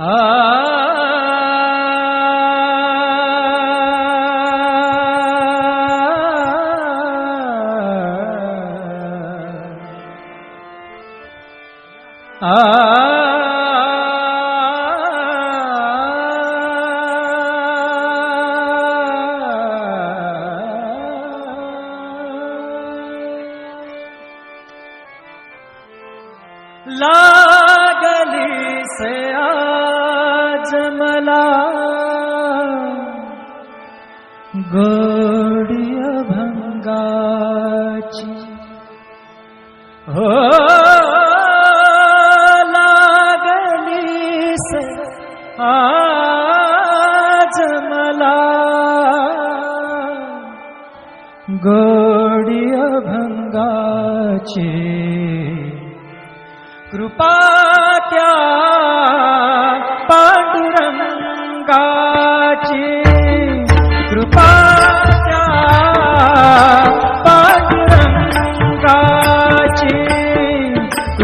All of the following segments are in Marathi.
Ah. हो लागली आज मला. गोडी भंगाची कृपा त्या पांडुरंगाची. कृपा त्या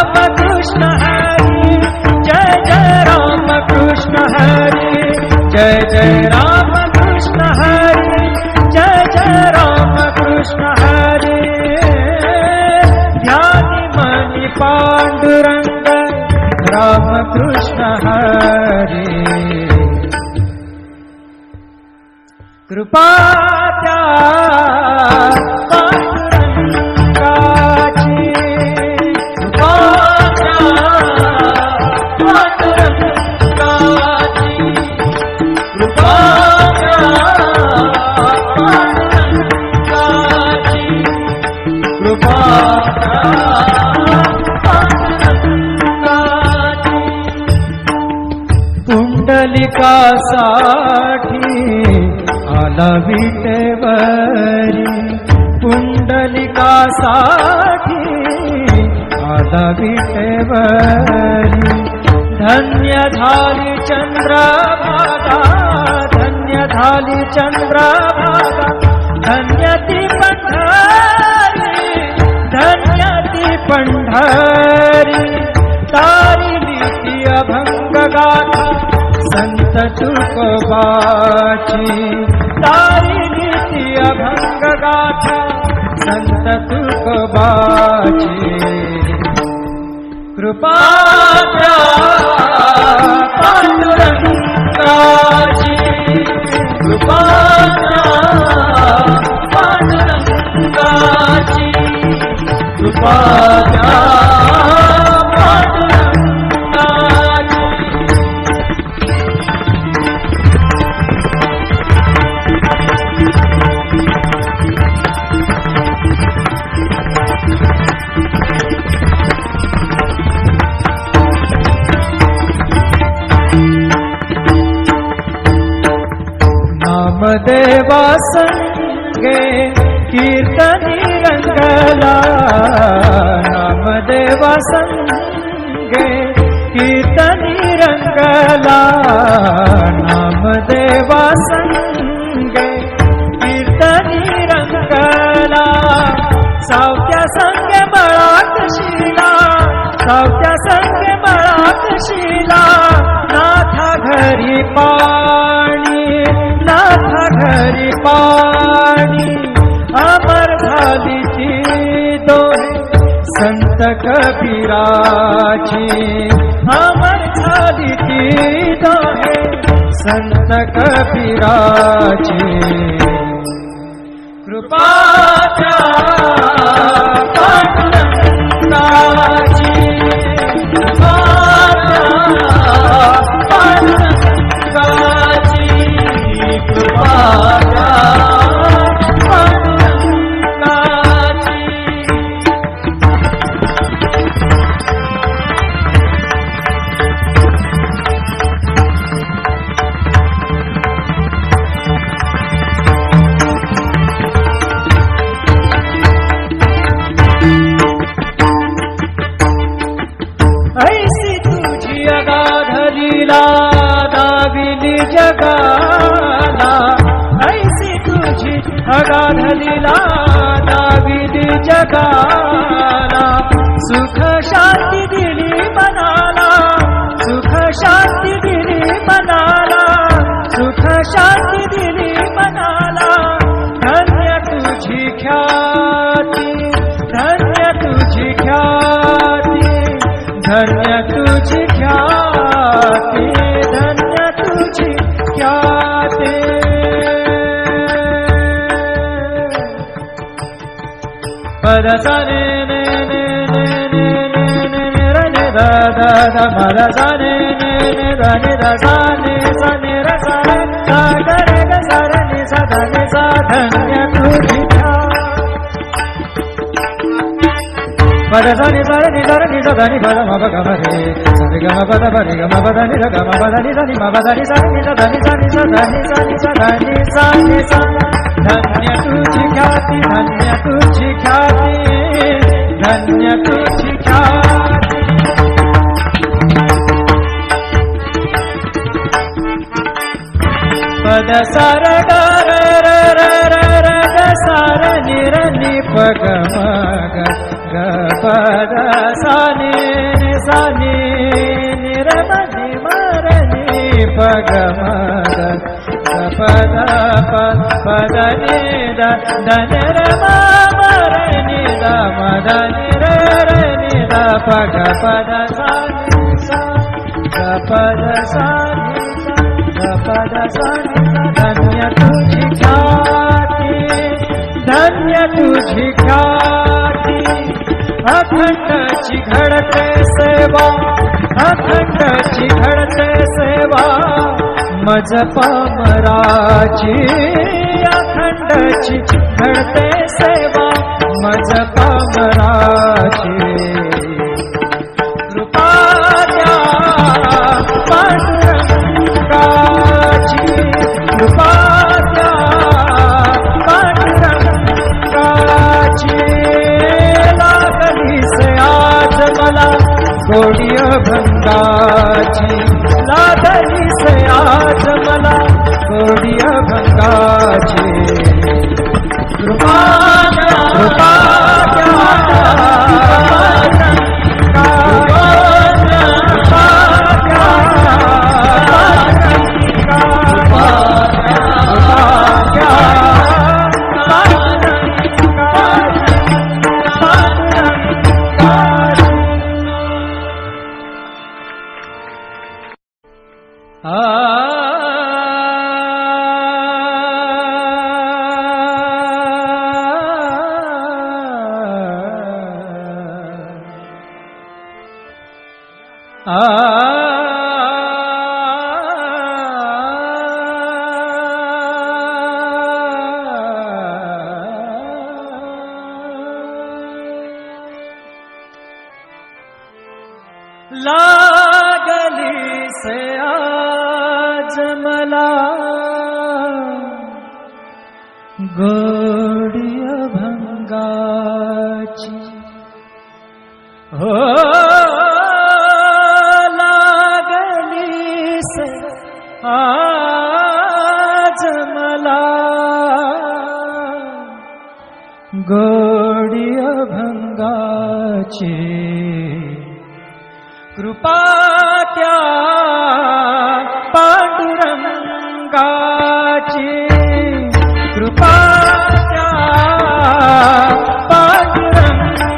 जय हरी। जय जय रामकृष्ण हरी। जय जय रामकृष्ण हरी। जय जय रामकृष्ण हरी। ध्यानी मनी पांडुरंग रामकृष्ण हरी। कृपा कुंडलिकासाठी आला विटेवरी. कुंडलिकासाठी आला विटेवरी. धन्य झाली चंद्रभागा धन्य झाली चंद्रभागा. धन्य ती पंढरी तारी नीती अभंग गाथा संत तुकोबाची. तारी नीती अभंग गाथा संत तुकोबाची. कृपाच्या पांडुरंगाची. कृपाच्या पांडुरंगाची. कृपाच्या घरी पाणी नाथा घरी पाणी अमर झालीची दोहे संत कबीराची. अमर झालीची दोहे संत कबीराची. कृपाच्या धन्य तुझी ख्याती धन्य तुझी ख्याती पद सा ने ने ने ने ने ने ने ने र ने द द द म र सा ने ने ने द ने द सा ने सा ने र सा रे सा ग रे ग सा र ने सा ध ने सा धन्य तुझी పద దని దర ని దర ని దని పద మప గమరి సరి గమ పద పరి గమ పద ని ర గమ పద ని దని మప దని దని ని దని దని దని దని దని దని ధన్యతు జిగాతి धन धन्य तुिखा धन्य तुी अभते सेवा अभते सेवा मजप मराची अखंडची घडते सेवा मजप मराची कोडिय भंगाची। लादली से आज मला कोडिय भंगाची। कृपा कृपा आज मला गोडी अभंगाची कृपा त्या पांडुरंगाची कृपा त्या पांडुरंगाची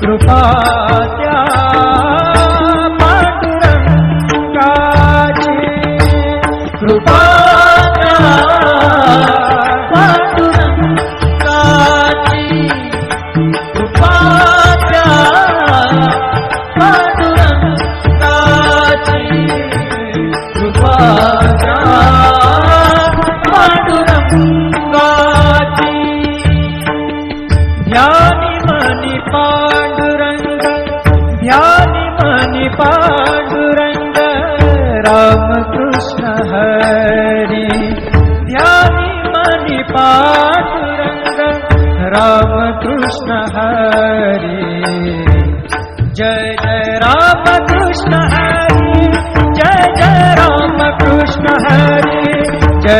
कृपा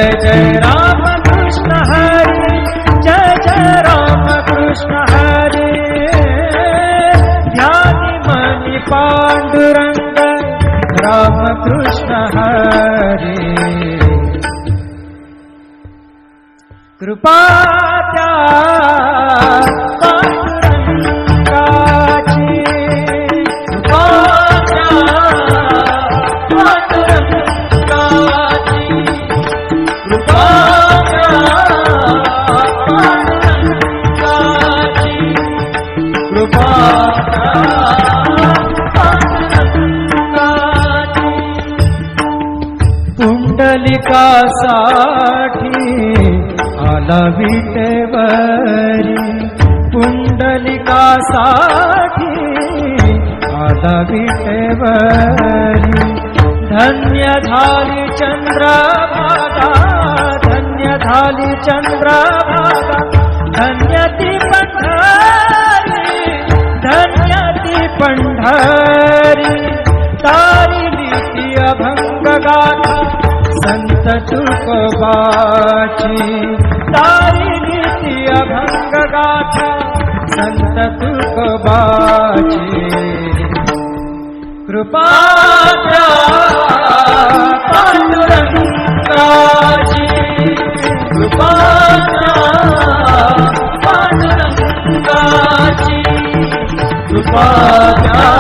जय जय राम कृष्ण हरी जय जय राम कृष्ण हरी। ध्यानी मनी पांडुरंग राम कृष्ण हरी। कृपा त्या पुंडलिकासाठी आला विटेवरी. पुंडलिकासाठी आला विटेवरी. धन्य झाली चंद्रभागा धन्य झाली चंद्रभागा धन्य ती पंढरी धन्य ती पंढरी. तारी नीती अभंग गाथा संत तुकोबाची. तारी ती अभंग गाथा संत तुकोबाची. कृपाच्या पांडुरंगाची. कृपाच्या पांडुरंगाची. कृपाच्या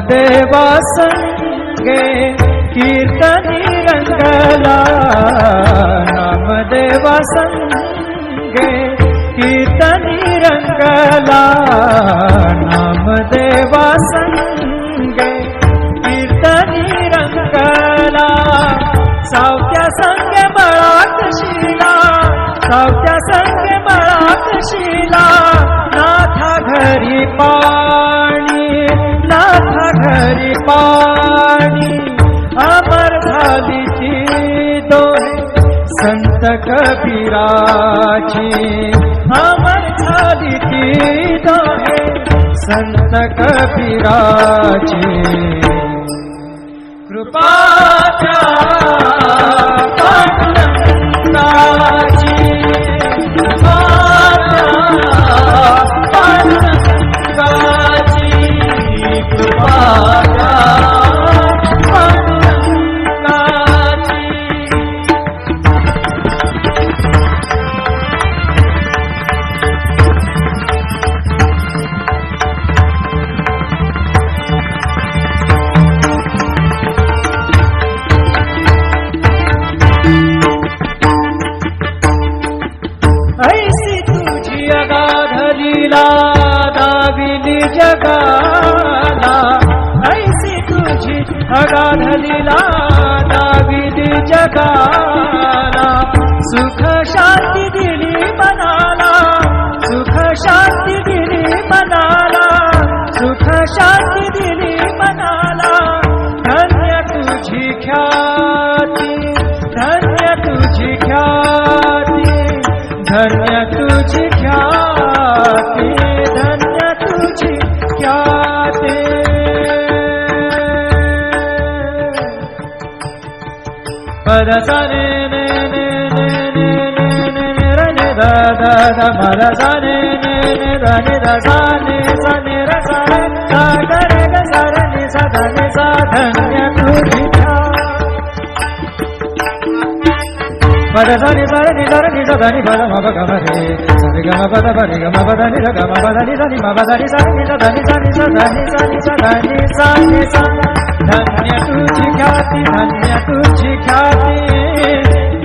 नामदेवा संगे कीर्तनी रंगला नामदेवा संगे कीर्तनी रंगला नामदेवा संगे कीर्तनी रंगला सावत्या संग बळात शिला। सावत्या संग बळात शिला। नाथा घरी पा घरी पाणी अमर झालीची दोहे संत कबीराची. अमर झालीची दोहे संत कबीराची. कृपाच्या पांडुरंगाची ద సరే నే నే నే నే నే నే ర ని ద ద ద మ ర స నే నే నే ర ని ద స ని స ని ర స రే స ద రే ద స ర ని స ద ని స ధ న య తు ధి ధ మ ర స ని స ర ని ద ర ని ద ధన్య తు ఖ్యాతి ధన్య తు ఖ్యాతి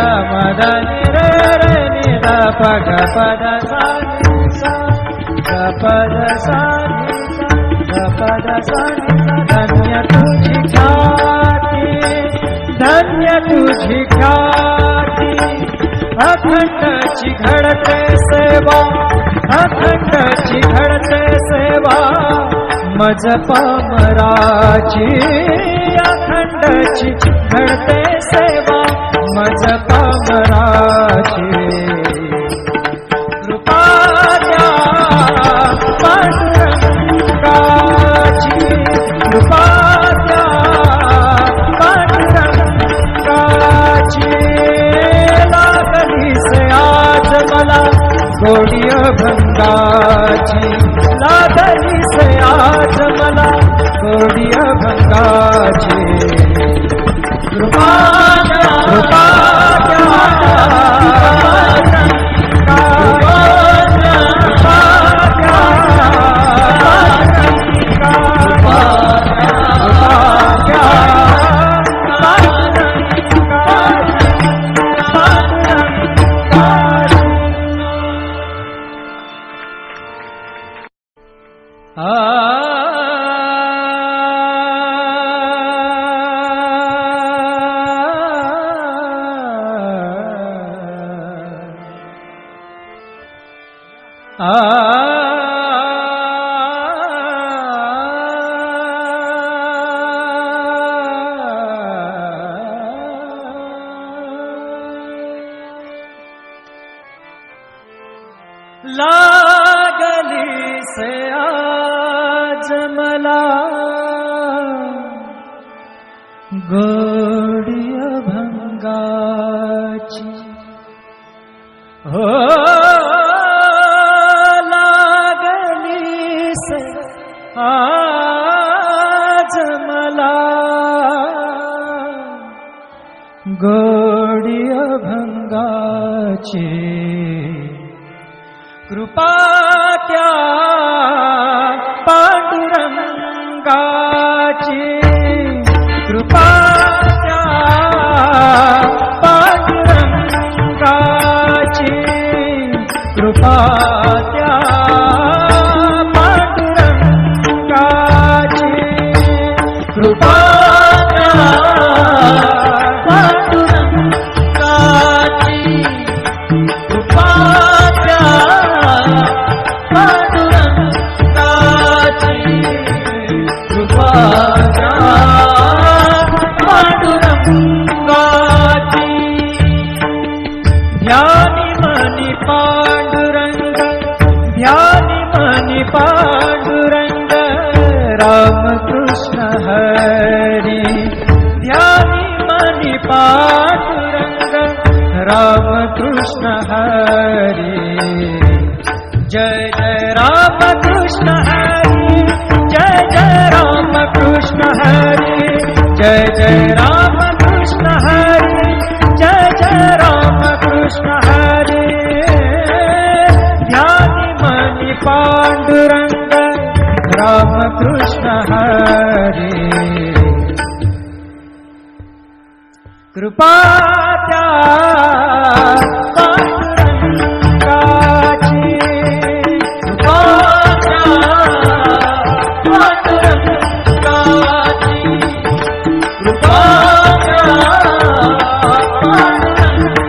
नि प ग नि प ग प द सा नि सा ग प द सा नि सा ग प द सा नि सा धन्य तुझी ख्याती धन्य तुझी ख्याती अखंडची घडते सेवा अखंडची घडते सेवा मज पामराची अखंडची घडते सेवा मज पामराची कृपा पांडुरंगाची कृपा पांडुरंगाची लागली आज मला गोडिय भंगाची लागली से आज मला ಆ गोडी अभंगाची कृपा त्या पांडुरंगाची. कृपा त्या पांडुरंगाची. कृपा कृपा पांडुरंगाची कृपा पांडुरंगाची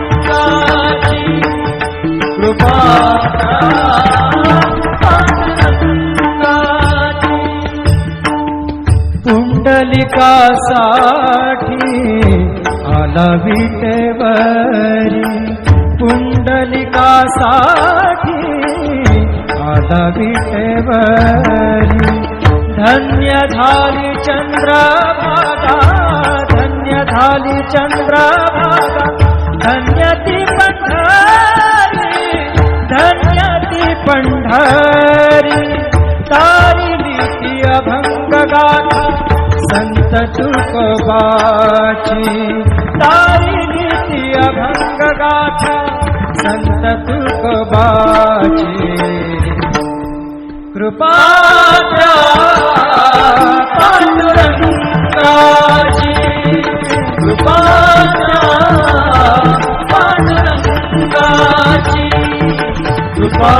कृपा पांडुरंगाची. पुंडलिकासाठी आला विटेवरी पुंडलिकासाठी आला विटेवरी धन्य झाली चंद्रभागा धन्य झाली चंद्रभागा धन्य ती पंढरी धन्य ती पंढरी तारी ती अभंग गाथा संत तुकोबाची। तारिली अभंग गाथा संत तुकोबाची कृपा पांडुरंगाची कृपा पांडुरंगाची कृपा